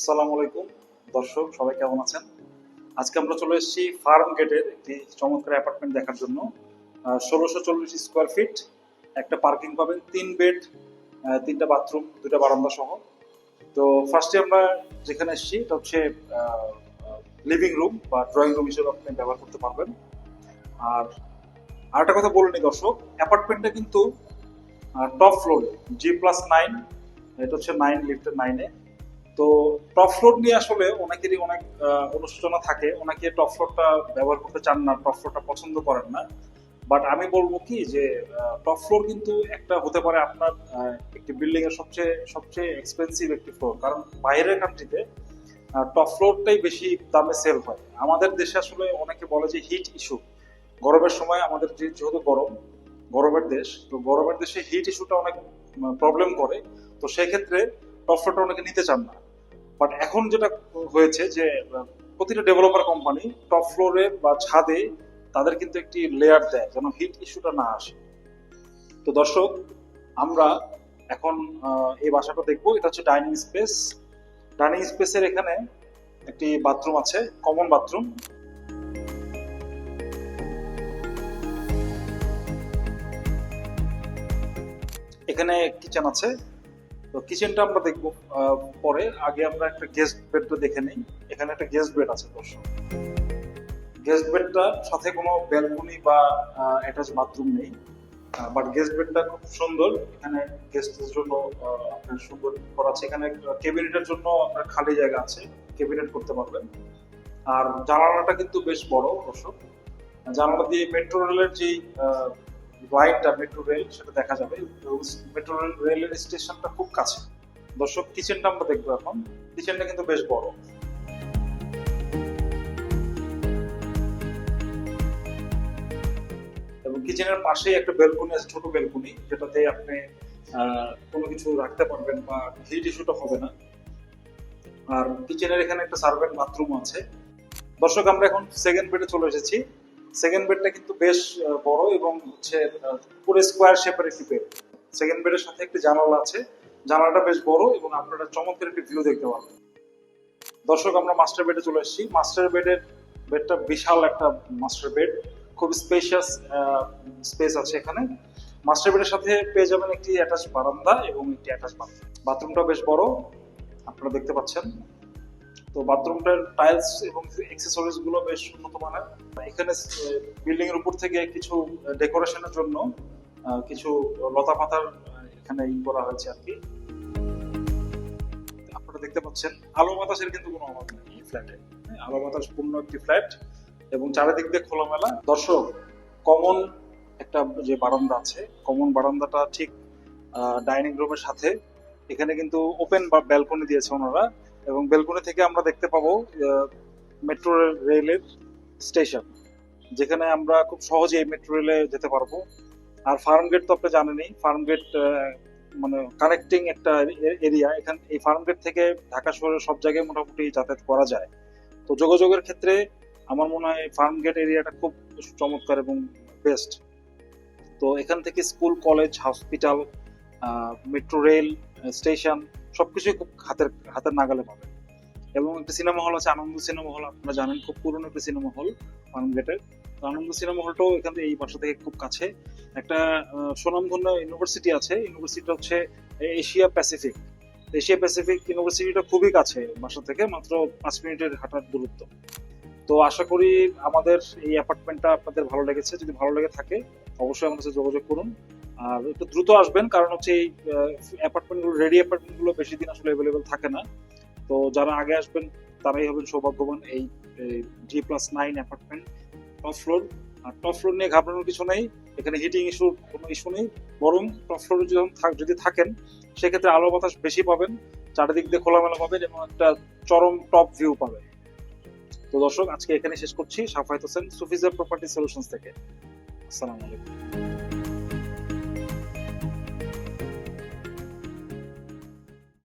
আসসালামু আলাইকুম। দর্শক, সবাই কেমন আছেন? আজকে আমরা চলে এসেছি ফার্ম গেটের একটি চমৎকার অ্যাপার্টমেন্ট দেখার জন্য। ষোলোশো চল্লিশ স্কোয়ার ফিট, একটা পার্কিং পাবেন, তিন বেড তিনটা বাথরুম দুটা বারান্দা সহ। তো ফার্স্টে আমরা যেখানে এসেছি, এটা হচ্ছে লিভিং রুম বা ড্রয়িং রুম হিসেবে আপনি ব্যবহার করতে পারবেন। আর আরেকটা কথা বলে নি দর্শক, অ্যাপার্টমেন্টটা কিন্তু টপ ফ্লোরে জি প্লাস নাইন এটা হচ্ছে নাইন লিফটের নাইনে তো টপ ফ্লোর নিয়ে আসলে অনেকেরই অনেক অনুশোচনা থাকে। অনেকে টপ ফ্লোরটা ব্যবহার করতে চান না টপ ফ্লোরটা পছন্দ করেন না। বাট আমি বলব কি যে টপ ফ্লোর কিন্তু একটা হতে পারে আপনার একটি বিল্ডিং এর সবচেয়ে সবচেয়ে এক্সপেন্সিভ একটি ফ্লোর কারণ বাইরের কান্ট্রিতে টপ ফ্লোরটাই বেশি দামে সেল হয়। আমাদের দেশে আসলে অনেকে বলে যে হিট ইস্যু গরমের সময় আমাদের যেহেতু গরম, গরমের দেশ, তো গরমের দেশে হিট ইস্যুটা অনেক প্রবলেম করে। তো সেক্ষেত্রে টপ ফ্লোরটা অনেকে নিতে চান না। বাট এখন যেটা হয়েছে যে, প্রতিটা ডেভেলপার কোম্পানি টপ ফ্লোরে বা ছাদে তাদের কিন্তু একটি লেয়ার দেয় যেন হিট ইস্যুটা না আসে। তো দর্শক, আমরা এখন এই বাসাটা দেখব। এটা হচ্ছে ডাইনিং স্পেস ডাইনিং স্পেসের এখানে একটি বাথরুম আছে কমন বাথরুম এখানে কিচেন আছে। তো কিচেনটা আমরা দেখব পরে। আগে আমরা একটা গেস্ট বেডটা দেখে নিই। এখানে একটা গেস্ট বেড আছে, দর্শক। গেস্ট বেডটার সাথে কোনো ব্যালকনি বা অ্যাটাচ বাথরুম নেই। বাট গেস্ট বেডটা খুব সুন্দর। এখানে গেস্টের জন্য আপনার সুন্দর করা আছে। এখানে কেবিনেটের জন্য আপনার খালি জায়গা আছে। কেবিনেট করতে পারবেন। আর জানালাটা কিন্তু বেশ বড়, দর্শক। জানালা দিয়ে মেট্রো রেলের যেই লাইনটা মেট্রো রেল, সেটা দেখা যাবে। মেট্রো রেলের স্টেশনটা খুব কাছে। দর্শক, কিচেনটা আমরা দেখব এখন। কিচেনটা কিন্তু বেশ বড়। এবং কিচেনের পাশেই একটা বেলকনি আছে, ছোট বেলকনি, যেটাতে আপনি কোনো কিছু রাখতে পারবেন বা হিট ইস্যুটা হবে না। আর কিচেনের এখানে একটা সার্ভেন্ট বাথরুম আছে। দর্শক, আমরা এখন সেকেন্ড বেডে চলে এসেছি। সেকেন্ড বেডটা কিন্তু বেশ বড় এবং হচ্ছে পুরো স্কোয়ার শেপের একটি বেড সেকেন্ড বেডের সাথে একটি জানালা আছে। জানালাটা বেশ বড় এবং আপনারা চমৎকার একটি ভিউ দেখতে পারবেন। দর্শক, আমরা মাস্টার বেডে চলে এসেছি। মাস্টার বেডের বেডটা বিশাল একটা মাস্টার বেড খুব স্পেশিয়াস স্পেস আছে এখানে। মাস্টার বেডের সাথে পেয়ে যাবেন একটি অ্যাটাচ বারান্দা এবং একটি অ্যাটাচ বাথরুম বাথরুমটা বেশ বড়। আপনারা দেখতে পাচ্ছেন। তো বাথরুমটার টাইলস এবং অ্যাক্সেসরিজগুলো বেশ উন্নত মানের। এখানে বিল্ডিং এর উপর থেকে কিছু ডেকোরেশনের জন্য কিছু লতা পাতার এখানে ই করা হয়েছে আর কি। আপনারা দেখতে পাচ্ছেন আলো বাতাসের কিন্তু কোনো অভাব নেই। এই ফ্ল্যাটে আলো বাতাস পূর্ণ একটি ফ্ল্যাট এবং চারিদিক দিয়ে খোলামেলা। দর্শক কমন একটা যে বারান্দা আছে কমন বারান্দাটা ঠিক ডাইনিং রুমের সাথে। এখানে কিন্তু ওপেন বা ব্যালকনি দিয়েছে ওনারা। এবং বেলকনি থেকে আমরা দেখতে পাবো মেট্রো রেলের স্টেশন, যেখানে আমরা খুব সহজেই মেট্রো রেলে যেতে পারব। আর ফার্ম গেট তো আপনি জানেনই, ফার্ম গেট মানে কানেক্টিং একটা এরিয়া এখান এই ফার্ম গেট থেকে ঢাকা শহরের সব জায়গায় মোটামুটি যাতায়াত করা যায়। তো যোগাযোগের ক্ষেত্রে আমার মনে হয় ফার্ম গেট এরিয়াটা খুব চমৎকার এবং বেস্ট তো এখান থেকে school, college hospital metro rail station সবকিছুই খুব হাতের হাতের নাগালে পাবে। এবং একটা সিনেমা হল আছে আনন্দ সিনেমা হল আপনারা জানেন খুব পুরনো একটা সিনেমা হল ফার্মগেটের তো আনন্দ সিনেমা হলটাও এখান থেকে এই বাসা থেকে খুব কাছে। একটা আহ, স্বনামধন্য ইউনিভার্সিটি আছে ইউনিভার্সিটিটা হচ্ছে এশিয়া প্যাসিফিক এশিয়া প্যাসিফিক ইউনিভার্সিটিটা খুবই কাছে বাসা থেকে মাত্র পাঁচ মিনিটের হাঁটার দূরত্ব। তো আশা করি আমাদের এই অ্যাপার্টমেন্টটা আপনাদের ভালো লেগেছে। যদি ভালো লেগে থাকে অবশ্যই আমাদের সাথে যোগাযোগ করুন। আর একটু দ্রুত আসবেন, কারণ হচ্ছে এই অ্যাপার্টমেন্টগুলো রেডি অ্যাপার্টমেন্টগুলো বেশি দিন আসলে অ্যাভেলেবেল থাকে না। তো যারা আগে আসবেন, তারাই হবেন সৌভাগ্যবান এই G plus nine apartment top floor আর টপ ফ্লোর নিয়ে ঘাবড়ানোর কিছু নেই, এখানে হিটিং ইস্যু কোনো ইস্যু নেই। বরং টপ ফ্লোরে যখন যদি থাকেন, সেক্ষেত্রে আলো বাতাস বেশি পাবেন, চারিদিক দিয়ে খোলামেলা পাবেন এবং একটা চরম টপ ভিউ পাবেন। তো দর্শক, আজকে এখানে শেষ করছি। সাফায়ত হোসেন, সুফিজার প্রপার্টি সলিউশনস থেকে। আসসালামু আলাইকুম।